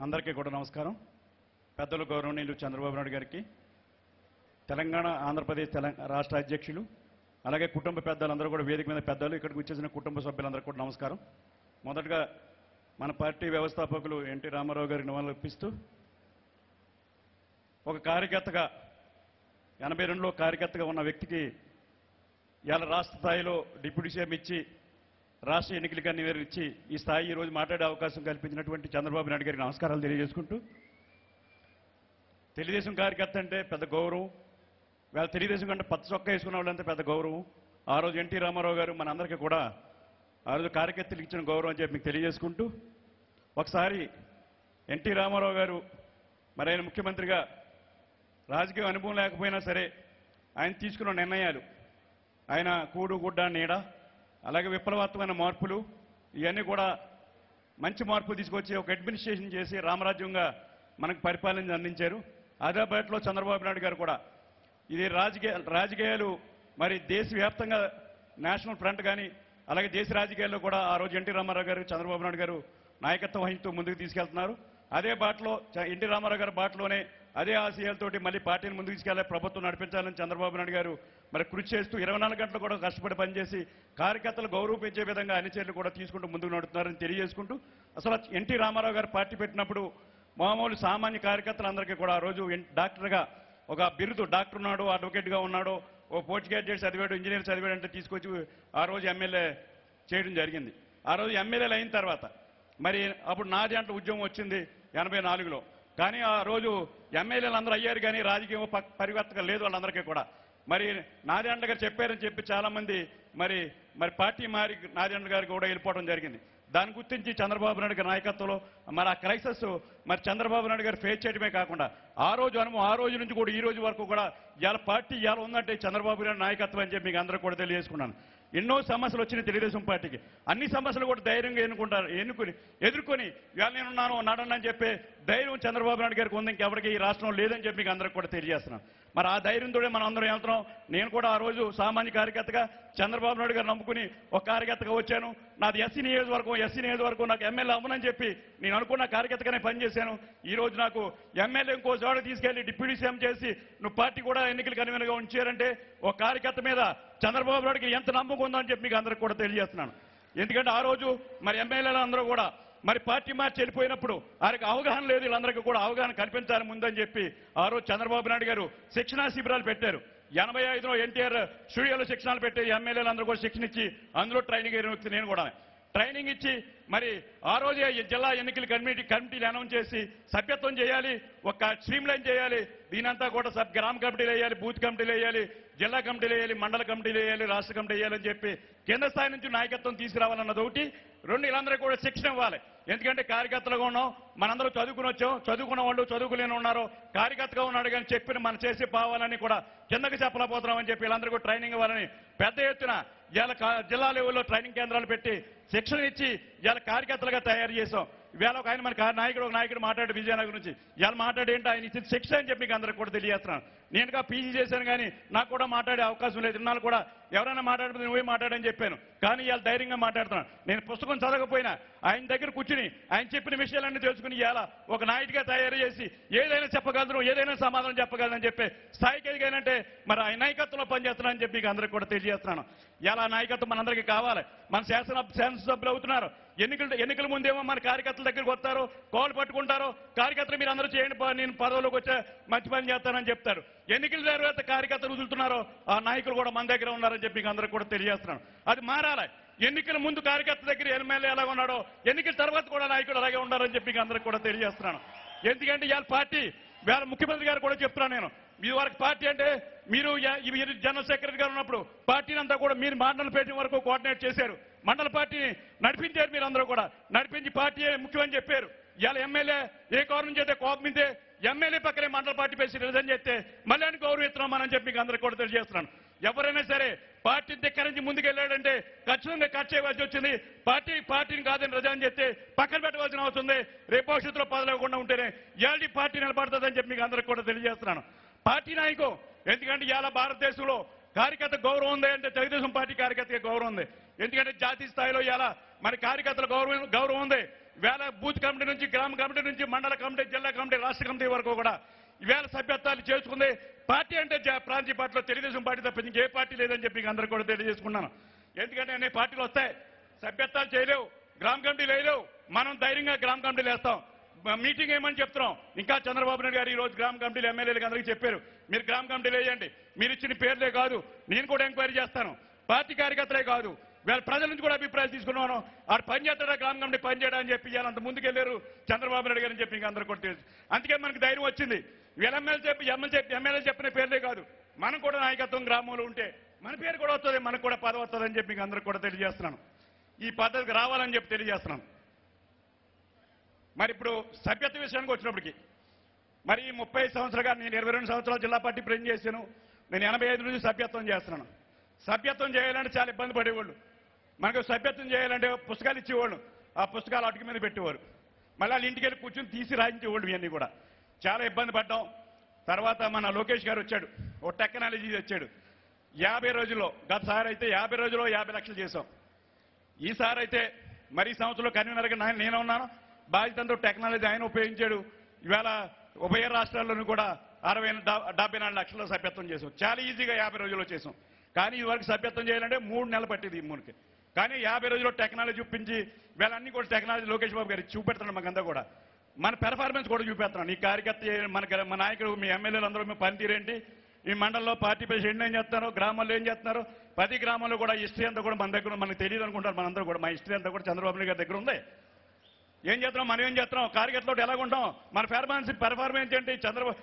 అందరికీ కూడా నమస్కారం. పెద్దలు గౌరవనీయులు చంద్రబాబు నాయుడు గారికి తెలంగాణ ఆంధ్రప్రదేశ్ తెలంగాణ రాష్ట్ర అధ్యక్షులు అలాగే కుటుంబ పెద్దలందరూ కూడా వేదిక మీద పెద్దలు ఇక్కడికి వచ్చేసిన కుటుంబ సభ్యులందరూ కూడా నమస్కారం. మొదటగా మన పార్టీ వ్యవస్థాపకులు ఎన్టీ రామారావు గారికి నివాళులర్పిస్తూ ఒక కార్యకర్తగా ఎనభై రెండులో కార్యకర్తగా ఉన్న వ్యక్తికి ఇవాళ రాష్ట్ర స్థాయిలో డిప్యూటీ సీఎం ఇచ్చి రాష్ట్ర ఎన్నికలుగా ఇచ్చి ఈ స్థాయి ఈరోజు మాట్లాడే అవకాశం కల్పించినటువంటి చంద్రబాబు నాయుడు గారికి నమస్కారాలు తెలియజేసుకుంటూ తెలుగుదేశం కార్యకర్త అంటే పెద్ద గౌరవం. వాళ్ళ తెలుగుదేశం కంటే పచ్చ చొక్క వేసుకున్న వాళ్ళంటే పెద్ద గౌరవం. ఆ రోజు ఎన్టీ రామారావు గారు మన అందరికీ కూడా ఆ రోజు కార్యకర్తలకు ఇచ్చిన గౌరవం అని చెప్పి మీకు తెలియజేసుకుంటూ ఒకసారి ఎన్టీ రామారావు గారు మరి ఆయన ముఖ్యమంత్రిగా రాజకీయ అనుభవం లేకపోయినా సరే ఆయన తీసుకున్న నిర్ణయాలు ఆయన కూడు గుడ్డ నీడ అలాగే విప్లవాత్మకమైన మార్పులు ఇవన్నీ కూడా మంచి మార్పులు తీసుకొచ్చి ఒక అడ్మినిస్ట్రేషన్ చేసి రామరాజ్యంగా మనకు పరిపాలన అందించారు. అదే చంద్రబాబు నాయుడు గారు కూడా. ఇది రాజకీయ రాజకీయాలు మరి దేశవ్యాప్తంగా నేషనల్ ఫ్రంట్ కానీ అలాగే దేశ రాజకీయాల్లో కూడా ఆ రోజు ఎన్టీ రామారావు గారు చంద్రబాబు నాయుడు గారు నాయకత్వం వహిస్తూ ముందుకు తీసుకెళ్తున్నారు. అదే బాటలో చ- ఎన్టీ రామారావు గారి బాటలోనే అదే ఆశయాలతోటి మళ్ళీ పార్టీని ముందుకు తీసుకెళ్ళే ప్రభుత్వం నడిపించాలని చంద్రబాబు నాయుడు గారు మరి కృషి చేస్తూ ఇరవై నాలుగు గంటలు కూడా కష్టపడి పనిచేసి కార్యకర్తలు గౌరవించే విధంగా అన్ని చర్యలు కూడా తీసుకుంటూ ముందుకు నడుతున్నారని తెలియజేసుకుంటూ అసలు ఎన్టీ రామారావు గారు పార్టీ పెట్టినప్పుడు మామూలు సామాన్య కార్యకర్తలందరికీ కూడా ఆ రోజు డాక్టర్గా ఒక బిరుదు డాక్టర్ ఉన్నాడు అడ్వకేట్గా ఉన్నాడు ఓ పోస్ట్ గ్రాడ్యుయేట్ చదివాడు ఇంజనీర్ చదివాడు అంటే తీసుకొచ్చి ఆ రోజు ఎమ్మెల్యే చేయడం జరిగింది. ఆ రోజు ఎమ్మెల్యేలు అయిన తర్వాత మరి అప్పుడు నాది అంటే ఉద్యమం వచ్చింది ఎనభై నాలుగులో. కానీ ఆ రోజు ఎమ్మెల్యేలు అందరూ అయ్యారు కానీ రాజకీయం ప- పరివర్తన లేదు వాళ్ళందరికీ కూడా. మరి నారాయణ గారు చెప్పారని చెప్పి చాలా మంది మరి మరి పార్టీ మారి నారాయణ గారికి కూడా వెళ్ళిపోవడం జరిగింది. దాని గుర్తించి చంద్రబాబు నాయుడు నాయకత్వంలో మరి ఆ క్రైసిస్ మరి చంద్రబాబు నాయుడు గారు ఫేస్ చేయడమే కాకుండా ఆ రోజు అనుభవం ఆ రోజు నుంచి కూడా ఈ రోజు వరకు కూడా ఇవాళ పార్టీ ఇవాళ ఉందంటే చంద్రబాబు గారి నాయకత్వం అని చెప్పి మీకు అందరూ కూడా తెలియజేసుకున్నాను. ఎన్నో సమస్యలు వచ్చినాయి తెలుగుదేశం పార్టీకి. అన్ని సమస్యలు కూడా ధైర్యంగా ఎన్నుకుంటారు ఎన్నుకొని ఎదుర్కొని ఇవాళ నేనున్నాను నడను చెప్పే ధైర్యం చంద్రబాబు నాయుడు గారికి ఉంది ఇంకెవరికి ఈ రాష్ట్రం లేదని చెప్పి మీకు అందరికి కూడా తెలియజేస్తున్నాను. మరి ఆ ధైర్యంతోనే మనం అందరం వెళ్తున్నాం. నేను కూడా ఆ రోజు సామాన్య కార్యకర్తగా చంద్రబాబు నాయుడు గారు నమ్ముకుని ఒక కార్యకర్తగా వచ్చాను. నాది ఎస్సీ నియోజకవర్గం ఎస్సీ నియోజకవర్గం నాకు ఎమ్మెల్యే అవ్వనని చెప్పి నేను అనుకున్న కార్యకర్తగానే పనిచేశాను. ఈ రోజు నాకు ఎమ్మెల్యే ఇంకో చోట తీసుకెళ్ళి డిప్యూటీ సీఎం చేసి నువ్వు పార్టీ కూడా ఎన్నికలు కన్వీనర్గా ఉంచారంటే ఒక కార్యకర్త మీద చంద్రబాబు నాయుడుకి ఎంత నమ్మకం ఉందో అని చెప్పి మీకు అందరికి కూడా తెలియజేస్తున్నాను. ఎందుకంటే ఆ రోజు మరి ఎమ్మెల్యేలు అందరూ కూడా మరి పార్టీ మార్చి వెళ్ళిపోయినప్పుడు వారికి అవగాహన లేదు వీళ్ళందరికీ కూడా అవగాహన కల్పించాలి ముందని చెప్పి ఆ రోజు చంద్రబాబు నాయుడు గారు శిక్షణా శిబిరాలు పెట్టారు. ఎనభై ఐదులో ఎన్టీఆర్ స్టూడియోలో శిక్షణలు పెట్టి ఎమ్మెల్యేలు అందరూ కూడా శిక్షణ ఇచ్చి అందులో ట్రైనింగ్ అయిన వ్యక్తి నేను కూడా ట్రైనింగ్ ఇచ్చి మరి ఆ రోజే జిల్లా ఎన్నికల కమిటీ కమిటీలు అనౌన్స్ చేసి సభ్యత్వం చేయాలి ఒక స్ట్రీమ్ లైన్ చేయాలి దీనంతా కూడా సబ్ గ్రామ కమిటీలు వేయాలి బూత్ కమిటీలు వేయాలి జిల్లా కమిటీలు వేయాలి మండల కమిటీలు వేయాలి రాష్ట్ర కమిటీ వేయాలని చెప్పి కేంద్ర స్థాయి నుంచి నాయకత్వం తీసుకురావాలన్నది ఒకటి రెండు వీళ్ళందరూ కూడా శిక్షణ ఇవ్వాలి. ఎందుకంటే కార్యకర్తలుగా ఉన్నాం మనందరూ చదువుకుని వచ్చాం చదువుకున్న వాళ్ళు చదువుకులేని ఉన్నారు. కార్యకర్తగా ఉన్నాడు కానీ చెప్పిన మనం చేసే పావాలని కూడా కిందకి చెప్పలేకపోతున్నామని చెప్పి వీళ్ళందరూ కూడా ట్రైనింగ్ ఇవ్వాలని పెద్ద ఎత్తున ఇలా కా- జిల్లా లెవెల్లో ట్రైనింగ్ కేంద్రాలు పెట్టి శిక్షణ ఇచ్చి ఇవాళ కార్యకర్తలుగా తయారు చేసాం ఇవాళ ఒక ఆయన మన నాయకుడు ఒక నాయకుడు మాట్లాడు విజయనగరం నుంచి. ఇవాళ మాట్లాడి ఏంటి ఆయన ఇచ్చిన శిక్ష అని చెప్పి మీకు అందరికి కూడా తెలియజేస్తున్నాను. నేనుగా పీజీ చేశాను కానీ నాకు కూడా మాట్లాడే అవకాశం లేదు. ఇన్నాళ్ళు కూడా ఎవరైనా మాట్లాడితే నువ్వే మాట్లాడని చెప్పాను. కానీ ఇవాళ ధైర్యంగా మాట్లాడుతున్నాను. నేను పుస్తకం చదవకపోయినా ఆయన దగ్గర కూర్చుని ఆయన చెప్పిన విషయాలన్నీ తెలుసుకుని ఇవాళ ఒక నాయకుడిగా తయారు చేసి ఏదైనా చెప్పగలరు ఏదైనా సమాధానం చెప్పగలరని చెప్పే స్థాయికి ఎదిగానంటే మరి ఆయన నాయకత్వంలో పనిచేస్తున్నానని చెప్పి మీకు కూడా తెలియజేస్తున్నాను. ఇలా నాయకత్వం మనందరికీ కావాలి. మన శాసన శాసనసభ్యులు అవుతున్నారు. ఎన్నికల ఎన్నికల ముందేమో మన కార్యకర్తల దగ్గరికి వస్తారు కోళ్ళు పట్టుకుంటారు. కార్యకర్తలు మీరు అందరూ చేయండి నేను పదవులోకి వచ్చే మంచి పని చేస్తానని చెప్తారు. ఎన్నికల తర్వాత కార్యకర్తలు వదులుతున్నారో ఆ నాయకులు కూడా మన దగ్గర ఉన్నారని చెప్పి మీకు అందరికి కూడా తెలియజేస్తున్నాను. అది మారాలి. ఎన్నికల ముందు కార్యకర్త దగ్గర ఎమ్మెల్యే ఎలా ఉన్నాడో ఎన్నికల తర్వాత కూడా నాయకుడు అలాగే ఉండాలని చెప్పి మీకు అందరికి కూడా తెలియజేస్తున్నాను. ఎందుకంటే ఇవాళ పార్టీ వేళ ముఖ్యమంత్రి గారు కూడా చెప్తున్నాను నేను. మీ వరకు పార్టీ అంటే మీరు మీరు జనరల్ సెక్రటరీ గారు ఉన్నప్పుడు పార్టీని అంతా కూడా మీరు మండల పేట వరకు కోఆర్డినేట్ చేశారు. మండల పార్టీని నడిపించారు మీరు అందరూ కూడా. నడిపించి పార్టీ ముఖ్యమని చెప్పారు. ఇవాళ ఎమ్మెల్యే ఏ కారణం చేస్తే కోపం ఎమ్మెల్యే పక్కనే మండల పార్టీ పేసి రిజైన్ చేస్తే మళ్ళీ అని గౌరవిస్తున్నాం అని చెప్పి మీకు అందరికీ కూడా తెలియజేస్తున్నాను. ఎవరైనా సరే పార్టీ దగ్గర నుంచి ముందుకెళ్ళాడంటే ఖచ్చితంగా ఖర్చు చేయవలసి వచ్చింది. పార్టీ పార్టీని కాదని రిజైన్ చేస్తే పక్కన పెట్టవలసిన అవసరం ఉంది. రేపు భవిష్యత్తులో పదలేకుండా ఉంటేనే ఇవాళ పార్టీ నిలబడుతుందని చెప్పి మీకు అందరికీ కూడా తెలియజేస్తున్నాను. పార్టీ నాయకు ఎందుకంటే ఇవాళ భారతదేశంలో కార్యకర్త గౌరవం ఉంది అంటే తెలుగుదేశం పార్టీ కార్యకర్తకి గౌరవం ఉంది. ఎందుకంటే జాతీయ స్థాయిలో ఇవాళ మరి కార్యకర్తల గౌరవం గౌరవం ఉంది. వేల బూత్ కమిటీ నుంచి గ్రామ కమిటీ నుంచి మండల కమిటీ జిల్లా కమిటీ రాష్ట్ర కమిటీ వరకు కూడా వేల సభ్యత్వాలు చేసుకుంది. పార్టీ అంటే ప్రాంతీయ పార్టీలో తెలుగుదేశం పార్టీ తప్ప ఇంకే పార్టీ లేదని చెప్పి మీకు అందరూ కూడా తెలియజేసుకున్నాను. ఎందుకంటే అన్ని పార్టీలు వస్తాయి. సభ్యత్వాలు చేయలేవు. గ్రామ కమిటీలు వేయలేవు. మనం ధైర్యంగా గ్రామ కమిటీలు వేస్తాం. మీటింగ్ ఏమని చెప్తున్నాం? ఇంకా చంద్రబాబు నాయుడు గారు ఈ రోజు గ్రామ కమిటీలు ఎమ్మెల్యేలకు అందరికీ చెప్పారు. మీరు గ్రామ కమిటీలు వేయండి. మీరు ఇచ్చిన పేర్లే కాదు. నేను కూడా ఎంక్వైరీ చేస్తాను. పార్టీ కార్యకర్తలే కాదు. వీళ్ళ ప్రజల నుంచి కూడా అభిప్రాయాలు తీసుకున్నాను ఆడు పని చేస్తాడా గ్రామ కమిటీ పని చేయడా అని చెప్పి అంత ముందుకెళ్ళారు చంద్రబాబు నాయుడు గారు అని చెప్పి ఇంకా అందరూ కూడా తెలుసు. అందుకే మనకు ధైర్యం వచ్చింది. వీళ్ళ ఎమ్మెల్యే చెప్పి ఎమ్మెల్యే చెప్పి ఎమ్మెల్యే చెప్పిన పేర్లే కాదు. మనం కూడా నాయకత్వం గ్రామంలో ఉంటే మన పేరు కూడా వస్తుంది మనకు కూడా పదవి వస్తుందని చెప్పి మీకు అందరూ కూడా తెలియజేస్తున్నాను. ఈ పద్ధతికి రావాలని చెప్పి తెలియజేస్తున్నాను. మరి ఇప్పుడు సభ్యత్వ విషయానికి వచ్చినప్పటికి మరి ఈ ముప్పై సంవత్సరాలుగా నేను ఇరవై రెండు సంవత్సరాలు జిల్లా పార్టీ ప్రెజెంట్ చేశాను. నేను ఎనభై ఐదు నుంచి సభ్యత్వం చేస్తున్నాను. సభ్యత్వం చేయాలంటే చాలా ఇబ్బంది పడేవాళ్ళు. మనకు సభ్యత్వం చేయాలంటే పుస్తకాలు ఇచ్చేవాళ్ళు. ఆ పుస్తకాలు అటుకు మీద పెట్టేవారు. మళ్ళీ వాళ్ళ ఇంటికి వెళ్ళి కూర్చొని తీసి రాయించేవాళ్ళు ఇవన్నీ కూడా. చాలా ఇబ్బంది పడ్డాం. తర్వాత మన లోకేష్ గారు వచ్చాడు. ఓ టెక్నాలజీ వచ్చాడు యాభై రోజుల్లో గతసారి అయితే యాభై రోజుల్లో యాభై లక్షలు చేసాం ఈసారి అయితే మరి సంవత్సరంలో కన్వీనర్గా నేను నేను ఉన్నాను. బాధ్యతంతో టెక్నాలజీ ఆయన ఉపయోగించాడు. ఇవాళ ఉభయ రాష్ట్రాల్లోనూ కూడా అరవై డెబ్బై నాలుగు లక్షల సభ్యత్వం చేసాం చాలా ఈజీగా యాభై రోజుల్లో చేసాం కానీ ఇదివరకు సభ్యత్వం చేయాలంటే మూడు నెలలు పట్టేది ఈ మూడుకి కానీ యాభై రోజుల్లో టెక్నాలజీ చూపించి వీళ్ళన్నీ కూడా టెక్నాలజీ లోకేష్ బాబు గారు చూపెడుతున్నాం మాకంతా కూడా. మన పెర్ఫార్మెన్స్ కూడా చూపెడుతున్నాం ఈ కార్యకర్త మన మన నాయకుడు మీ ఎమ్మెల్యేలు అందరూ మీ పనితీరేంటి ఈ మండలంలో పార్టీ ప్రెసిడెంట్ ఏం చేస్తున్నారు? గ్రామాల్లో ఏం చేస్తున్నారు? ప్రతి గ్రామంలో కూడా హిస్టరీ అంతా కూడా మన దగ్గర మనకు తెలియదు అనుకుంటారు మనందరూ కూడా. మా హిస్టరీ అంతా కూడా చంద్రబాబు నాయుడు గారి దగ్గర ఉంది. ఏం చేస్తున్నాం? మనం ఏం చేస్తున్నాం? కార్యకర్తలు ఎలా ఉంటాం? మన పెర్ఫార్మెన్స్ పెర్ఫార్మెన్స్ ఏంటి? చంద్రబాబు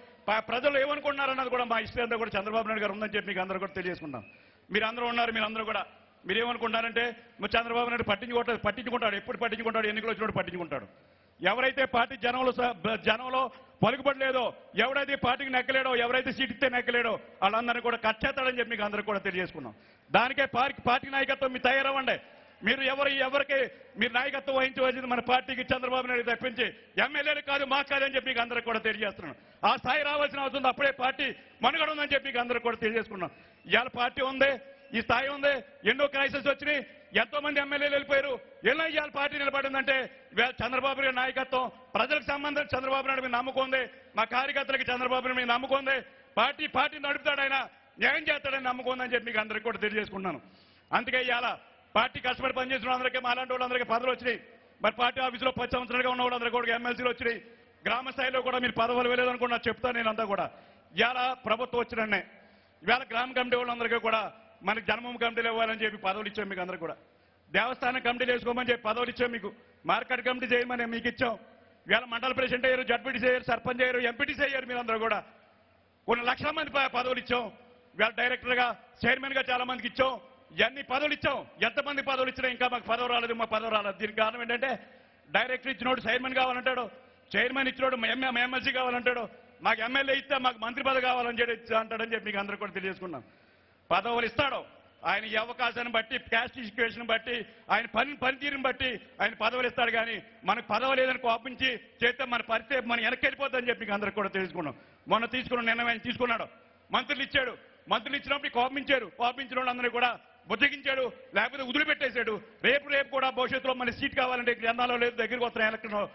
ప్రజలు ఏమనుకుంటున్నారు అన్నది కూడా మా హిస్టరీ అంతా కూడా చంద్రబాబు నాయుడు గారు ఉందని చెప్పి మీకు అందరూ కూడా తెలియజేసుకుంటాం మీరు అందరూ ఉన్నారు మీరు అందరూ కూడా. మీరేమనుకుంటారంటే మరి చంద్రబాబు నాయుడు పట్టించుకుంటాడు పట్టించుకుంటాడు ఎప్పుడు పట్టించుకుంటాడు ఎన్నికలు వచ్చినప్పుడు పట్టించుకుంటాడు. ఎవరైతే పార్టీ జనంలో స- బ- జనంలో పలుకుబడలేదో ఎవరైతే పార్టీకి నెక్కలేడో ఎవరైతే సీటిస్తే నెక్కలేడో వాళ్ళందరినీ కూడా కట్ చేస్తాడని చెప్పి మీకు అందరూ కూడా తెలియజేసుకున్నాం. దానికే పార్టీ పార్టీ నాయకత్వం మీరు తయారవ్వండి. మీరు ఎవరు ఎవరికి మీరు నాయకత్వం వహించవలసింది మన పార్టీకి చంద్రబాబు నాయుడు తప్పించి ఎమ్మెల్యేలు కాదు మాకు కాదని చెప్పి మీకు అందరికి కూడా తెలియజేస్తున్నాను. ఆ స్థాయి రావాల్సిన అవసరం అప్పుడే పార్టీ మనుగడ ఉందని చెప్పి మీకు అందరికి కూడా తెలియజేసుకున్నాం. ఇవాళ పార్టీ ఉంది ఈ స్థాయి ఉంది. ఎన్నో క్రైసిస్ వచ్చినాయి. ఎంతో మంది ఎమ్మెల్యేలు వెళ్ళిపోయారు. ఎలా ఇవాళ పార్టీ నిలబడిందంటే చంద్రబాబు నాయుడు నాయకత్వం. ప్రజలకు సంబంధం చంద్రబాబు నాయుడు మీద నమ్మకం ఉంది. మా కార్యకర్తలకి చంద్రబాబు నాయుడు మీద నమ్మకం ఉంది. పార్టీ పార్టీ నడుపుతాడు ఆయన. న్యాయం చేస్తాడని నమ్మకం ఉందని చెప్పి మీకు అందరికీ కూడా తెలియజేసుకున్నాను అందుకే ఇవాళ పార్టీ కష్టపడి పనిచేసిన అందరికీ మాలాంటి వాళ్ళందరికీ పదవులు వచ్చినాయి. మరి పార్టీ ఆఫీసులో పది సంవత్సరాలుగా ఉన్న వాళ్ళందరికీ కూడా ఎమ్మెల్సీలు వచ్చినాయి. గ్రామ స్థాయిలో కూడా మీరు పదవులు వెళ్ళేదనుకున్నా చెప్తాను నేను అంతా కూడా. ఇవాళ ప్రభుత్వం వచ్చినన్నే ఇవాళ గ్రామ కమిటీ వాళ్ళందరికీ కూడా మనకి జన్మం కమిటీలు ఇవ్వాలని చెప్పి పదవులు ఇచ్చాం మీకు అందరూ కూడా. దేవస్థానం కమిటీలు వేసుకోమని చెప్పి పదవులు ఇచ్చాం మీకు. మార్కెట్ కమిటీ చేయమని మీకు ఇచ్చాం. ఇవాళ మండల ప్రెసిడెంట్ అయ్యారు జడ్పీటీ చేయరు సర్పంచ్ అయ్యారు ఎంపీటీ అయ్యారు మీరందరూ కూడా. కొన్ని లక్షల మంది పదవులు ఇచ్చాం. ఇవాళ డైరెక్టర్గా గా చాలా మందికి ఇచ్చాం. ఇవన్నీ పదవులు ఇచ్చాం. ఎంతమంది పదవులు ఇచ్చినా ఇంకా మాకు పదవి రాలేదు మా పదవి రాలేదు. దీనికి కారణం ఏంటంటే డైరెక్టర్ ఇచ్చినోడు చైర్మన్ కావాలంటాడు. చైర్మన్ ఇచ్చినోడు ఎంఏ ఎమ్మెల్సీ కావాలంటాడు. మాకు ఎమ్మెల్యే ఇస్తే మాకు మంత్రి పదవి కావాలని చెప్పి అంటాడని చెప్పి మీకు అందరూ కూడా తెలియజేసుకున్నాం. పదవులు ఇస్తాడు. ఆయన ఈ అవకాశాన్ని బట్టి క్యాస్ట్ సిచ్యువేషన్ బట్టి ఆయన పని పనితీరుని బట్టి ఆయన పదవులు ఇస్తాడు కానీ మనకు పదవి లేదని కోపించి చేస్తే మన పరిస్థితి మన వెనక్కి వెళ్ళిపోతుందని చెప్పి అందరికి కూడా తెలుసుకున్నాం. మొన్న తీసుకున్న నిర్ణయం ఆయన తీసుకున్నాడు. మంత్రులు ఇచ్చాడు. మంత్రులు ఇచ్చినప్పుడు కోపించారు. కోపించిన వాళ్ళందరినీ కూడా బుద్ధగించాడు లేకపోతే వదిలిపెట్టేశాడు. రేపు రేపు కూడా భవిష్యత్తులో మన సీట్ కావాలంటే గ్రంథాలు లేదు దగ్గరికి వస్తున్న ఎలక్షన్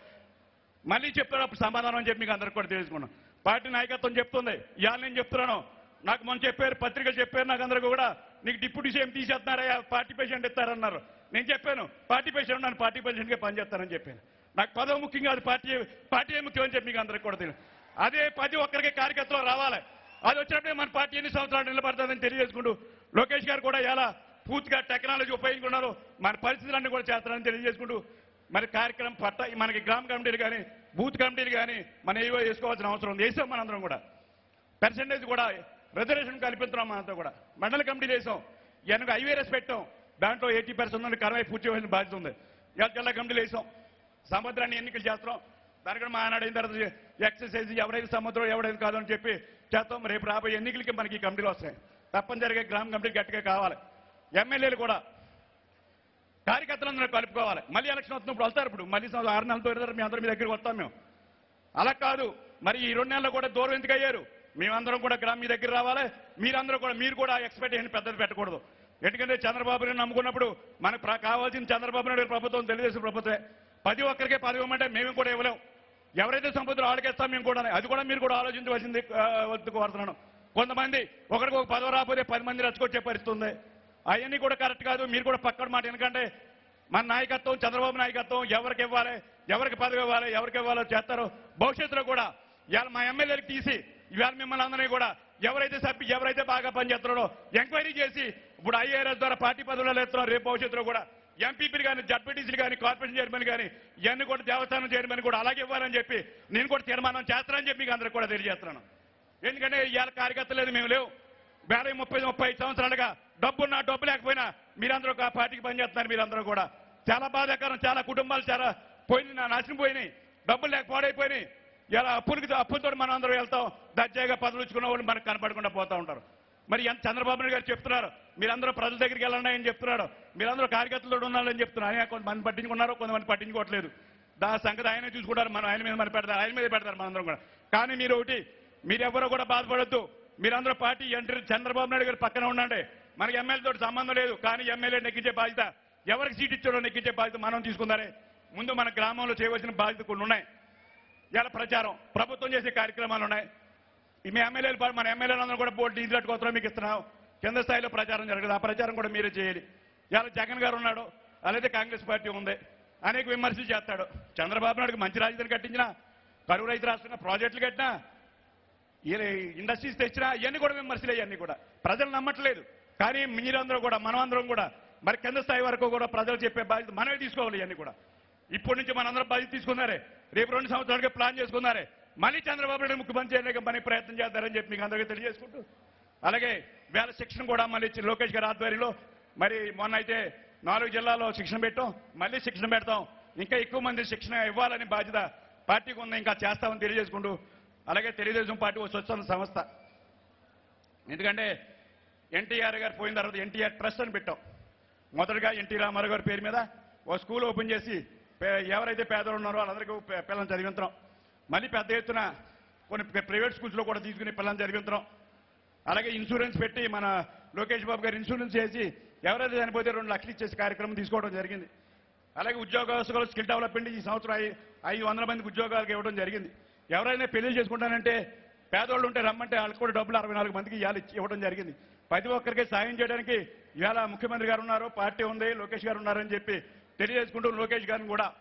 మళ్ళీ చెప్తాడు అప్పుడు సమాధానం అని చెప్పి మీకు అందరికి కూడా తెలుసుకున్నాం. పార్టీ నాయకత్వం చెప్తుంది. ఇవాళ నేను చెప్తున్నాను. నాకు మొన్న చెప్పారు పత్రికలు చెప్పారు నాకు అందరికీ కూడా. నీకు డిప్యూటీ సీఎం తీసేస్తున్నారయ్యా పార్టీ పేషెంట్ ఇస్తారన్నారు. నేను చెప్పాను పార్టీ పేషెంట్ నన్ను పార్టీ పేషెంట్గా పనిచేస్తానని చెప్పాను. నాకు పదవి ముఖ్యం కాదు పార్టీ పార్టీ ముఖ్యం అని చెప్పి మీకు అందరికి కూడా తెలియదు. అదే ప్రతి ఒక్కరికి కార్యకర్తలు రావాలి. అది వచ్చినప్పుడే మన పార్టీ ఎన్ని సంవత్సరాలు నిలబడుతుందని తెలియజేసుకుంటూ లోకేష్ గారు కూడా ఎలా పూర్తిగా టెక్నాలజీ ఉపయోగించుకున్నారు మన పరిస్థితులన్నీ కూడా చేస్తారని తెలియజేసుకుంటూ మరి కార్యక్రమం పట్ట మనకి గ్రామ కమిటీలు కానీ బూత్ కమిటీలు కానీ మనం ఏవో వేసుకోవాల్సిన అవసరం ఉంది. వేసాం మనందరం కూడా. పర్సంటేజ్ కూడా రిజర్వేషన్ కల్పిస్తున్నాం మనంతా కూడా. మండల కమిటీలు వేసాం. వెనక ఐవీఆర్ఎస్ పెట్టాం. దాంట్లో ఎయిటీ పర్సెంట్ నుండి కరవై పూర్తి చేయవలసిన బాధ్యత ఉంది. ఇవాళ జిల్లా కమిటీలు వేసాం. సముద్రాన్ని ఎన్నికలు చేస్తున్నాం. దాని కూడా మా ఆనాడు అయిన తర్వాత ఎక్సర్సైజ్ ఎవరైతే సముద్రం ఎవడైతే కాదు అని చెప్పి చేస్తాం. రేపు రాబోయే ఎన్నికలకి మనకి ఈ కమిటీలు వస్తాయి. తప్పనిసరిగా గ్రామ కమిటీ గట్టిగా కావాలి. ఎమ్మెల్యేలు కూడా కార్యకర్తలందరూ కలుపుకోవాలి. మళ్ళీ ఎలక్షన్ వస్తున్నప్పుడు వస్తారు ఇప్పుడు. మళ్ళీ సంవత్సరం ఆరు నెలలతో మీ అందరూ మీ దగ్గరికి వస్తాం మేము. అలా కాదు. మరి ఈ రెండు నెలలు కూడా దూరం ఎందుకు అయ్యారు? మేమందరం కూడా గ్రామ మీ దగ్గర రావాలి. మీరందరూ కూడా మీరు కూడా ఎక్స్పెక్టేషన్ పెద్దది పెట్టకూడదు. ఎందుకంటే చంద్రబాబు నాయుడు నమ్ముకున్నప్పుడు మనకు కావాల్సిన చంద్రబాబు నాయుడు ప్రభుత్వం తెలుగుదేశం ప్రభుత్వమే. పది ఒక్కరికే పది ఇవ్వమంటే మేము కూడా ఇవ్వలేం. ఎవరైతే సంపదలు ఆడకేస్తాం మేము కూడా అది కూడా మీరు కూడా ఆలోచించవలసింది వద్దు కోరుతున్నాను కొంతమంది ఒకరికి ఒక పదవి రాకపోతే పది మంది రచ్చుకొచ్చే పరిస్థితి ఉంది. అవన్నీ కూడా కరెక్ట్ కాదు. మీరు కూడా పక్కన మాట ఎందుకంటే మన నాయకత్వం చంద్రబాబు నాయకత్వం ఎవరికి ఇవ్వాలి? ఎవరికి పదవి ఇవ్వాలి? ఎవరికి ఇవ్వాలో చేస్తారు. భవిష్యత్తులో కూడా ఇవాళ మా ఎమ్మెల్యేలకు తీసి ఇవాళ మిమ్మల్ని అందరినీ కూడా ఎవరైతే సభ్యు ఎవరైతే బాగా పనిచేస్తున్నారో ఎంక్వైరీ చేసి ఇప్పుడు ఐఏఎస్ ద్వారా పార్టీ పదవులలో ఎత్తున్నారో రేపు భవిష్యత్తులో కూడా ఎంపీపీలు కానీ జడ్పీటీసీలు కానీ కార్పొరేషన్ చైర్మన్ కానీ ఇవన్నీ కూడా దేవస్థానం చైర్మన్ కూడా అలాగే ఇవ్వాలని చెప్పి నేను కూడా తీర్మానం చేస్తానని చెప్పి మీకు అందరికి కూడా తెలియజేస్తున్నాను. ఎందుకంటే ఇవాళ కార్యకర్తలు లేదు మేము లేవు. వేరే ముప్పై ముప్పై సంవత్సరాలుగా డబ్బున్నా డబ్బు లేకపోయినా మీరందరూ ఒక పార్టీకి పనిచేస్తున్నారు మీరందరూ కూడా. చాలా బాధాకరం చాలా కుటుంబాలు చాలా పోయినాయి నా నాశనం పోయినాయి. డబ్బులు లేక పాడైపోయినాయి. ఇలా అప్పులకి అప్పులతో మనం అందరం వెళ్తాం దర్జాగా పదలుచుకున్న వాళ్ళు మనకు కనపడకుండా పోతా ఉంటారు. మరి ఎంత చంద్రబాబు నాయుడు గారు చెప్తున్నారు మీరందరూ ప్రజల దగ్గరికి వెళ్ళండి అని చెప్తున్నాడు మీరందరూ కార్యకర్తలతో ఉండాలని చెప్తున్నారు. ఆయన కొంతమంది పట్టించుకున్నారు కొంతమంది పట్టించుకోవట్లేదు. దా సంగతి ఆయనే చూసుకుంటారు మనం ఆయన మీద మన పెడతారు ఆయన మీద పెడతారు మనందరం కూడా. కానీ మీరు ఒకటి మీరెవరో కూడా బాధపడద్దు. మీరందరూ పార్టీ ఎంట్రీ చంద్రబాబు నాయుడు గారి పక్కన ఉండండి. మనకి ఎమ్మెల్యేతో సంబంధం లేదు కానీ ఎమ్మెల్యే నెగ్గించే బాధ్యత. ఎవరికి సీట్ ఇచ్చాడో నెగ్గించే బాధ్యత మనం తీసుకుందారే. ముందు మన గ్రామంలో చేయవలసిన బాధ్యత కొన్ని ఉన్నాయి. ఇలా ప్రచారం. ప్రభుత్వం చేసే కార్యక్రమాలు ఉన్నాయి. మీ ఎమ్మెల్యేలు మన ఎమ్మెల్యేలందరూ కూడా పోటీ డీజిల్ కోసరం మీకు ఇస్తున్నాం. కింద స్థాయిలో ప్రచారం జరగదు. ఆ ప్రచారం కూడా మీరే చేయాలి. ఇలా జగన్ గారు ఉన్నాడు. అలాగే కాంగ్రెస్ పార్టీ ఉంది. అనేక విమర్శలు చేస్తాడు. చంద్రబాబు నాయుడుకి మంచి రాజధాని కట్టించినా కరువు రైతు రాష్ట్రంగా ప్రాజెక్టులు కట్టినా ఇండస్ట్రీస్ తెచ్చినా ఇవన్నీ కూడా విమర్శలు ఇవన్నీ కూడా. ప్రజలు నమ్మట్లేదు. కానీ మీరందరూ కూడా మనమందరం కూడా మరి కింద స్థాయి వరకు కూడా ప్రజలు చెప్పే బాధ్యత మనమే తీసుకోవాలి ఇవన్నీ కూడా. ఇప్పటి నుంచి మనందరం బాధ్యత తీసుకున్నారే. రేపు రెండు సంవత్సరాలకి ప్లాన్ చేసుకున్నారే. మళ్ళీ చంద్రబాబు నాయుడు ముఖ్యమంత్రి చేయడానికి పని ప్రయత్నం చేస్తారని చెప్పి మీకు అందరికీ తెలియజేసుకుంటూ. అలాగే వేల శిక్షణ కూడా మళ్ళీ లోకేష్ గారి ఆధ్వర్యంలో మరి మొన్న అయితే నాలుగు జిల్లాల్లో శిక్షణ పెట్టాం మళ్ళీ శిక్షణ పెడతాం. ఇంకా ఎక్కువ మంది శిక్షణ ఇవ్వాలని బాధ్యత పార్టీకి ఉంది ఇంకా చేస్తామని తెలియజేసుకుంటూ. అలాగే తెలుగుదేశం పార్టీ ఒక స్వచ్ఛంద సంస్థ. ఎందుకంటే ఎన్టీఆర్ గారు పోయిన తర్వాత ఎన్టీఆర్ ట్రస్ట్ అని పెట్టాం. మొదటగా ఎన్టీ రామారావు గారి పేరు మీద ఓ స్కూల్ ఓపెన్ చేసి ఎవరైతే పేదలు ఉన్నారో వాళ్ళందరికీ పే- పిల్లల్ని చదివించడం మళ్ళీ పెద్ద ఎత్తున కొన్ని ప్రైవేట్ స్కూల్స్లో కూడా తీసుకుని పిల్లల్ని చదివించడం అలాగే ఇన్సూరెన్స్ పెట్టి మన లోకేష్ బాబు గారు ఇన్సూరెన్స్ చేసి ఎవరైతే చనిపోతే రెండు లక్షలు ఇచ్చేసి కార్యక్రమం తీసుకోవడం జరిగింది. అలాగే ఉద్యోగస్తులు స్కిల్ డెవలప్మెంట్ ఈ సంవత్సరం ఐదు వందల మందికి ఉద్యోగాలకు ఇవ్వడం జరిగింది. ఎవరైనా పెళ్ళి చేసుకుంటానంటే పేదవాళ్ళు ఉంటే రమ్మంటే వాళ్ళకి కూడా డబ్బులు అరవై నాలుగు మందికి ఇవాళ ఇవ్వడం జరిగింది. ప్రతి ఒక్కరికి సాయం చేయడానికి ఇవాళ ముఖ్యమంత్రి గారు ఉన్నారు పార్టీ ఉంది లోకేష్ గారు ఉన్నారని చెప్పి తెలియజేసుకుంటూ లోకేష్ గారిని కూడా.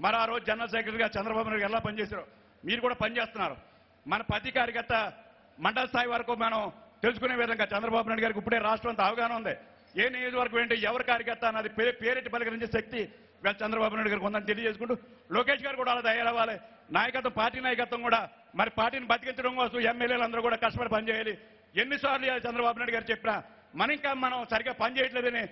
మరి ఆ రోజు జనరల్ సెక్రటరీగా చంద్రబాబు నాయుడు ఎలా పనిచేశారు మీరు కూడా పనిచేస్తున్నారు మన ప్రతి కార్యకర్త మండల స్థాయి వరకు మనం తెలుసుకునే విధంగా చంద్రబాబు నాయుడు గారికి ఇప్పుడే రాష్ట్రం అంతా అవగాహన ఉంది. ఏ నియోజకవర్గం ఏంటి ఎవరి కార్యకర్త అన్నది పే- పేరెట్టి పలకరించే శక్తి చంద్రబాబు నాయుడు గారికి ఉందని తెలియజేసుకుంటూ లోకేష్ గారు కూడా అలా తయారవ్వాలి. నాయకత్వం పార్టీ నాయకత్వం కూడా మరి పార్టీని బతికించడం కోసం ఎమ్మెల్యేలు అందరూ కూడా కష్టపడి పనిచేయాలి. ఎన్నిసార్లు చంద్రబాబు నాయుడు గారు చెప్పినా మన ఇంకా మనం సరిగ్గా పనిచేయట్లేదని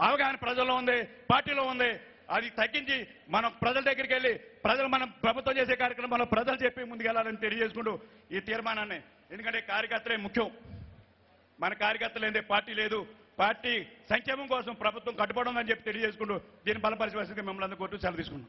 అవగాహన ప్రజల్లో ఉంది పార్టీలో ఉంది. అది తగ్గించి మనం ప్రజల దగ్గరికి వెళ్ళి ప్రజలు మనం ప్రభుత్వం చేసే కార్యక్రమంలో ప్రజలు చెప్పి ముందుకెళ్ళాలని తెలియజేసుకుంటూ ఈ తీర్మానాన్ని. ఎందుకంటే కార్యకర్తలే ముఖ్యం. మన కార్యకర్తలు ఏందే పార్టీ లేదు. పార్టీ సంక్షేమం కోసం ప్రభుత్వం కట్టుబడి చెప్పి తెలియజేసుకుంటూ దీన్ని బలపరిచవలసింది మిమ్మల్ని అందరూ కోర్టు సెలవు తీసుకున్నాం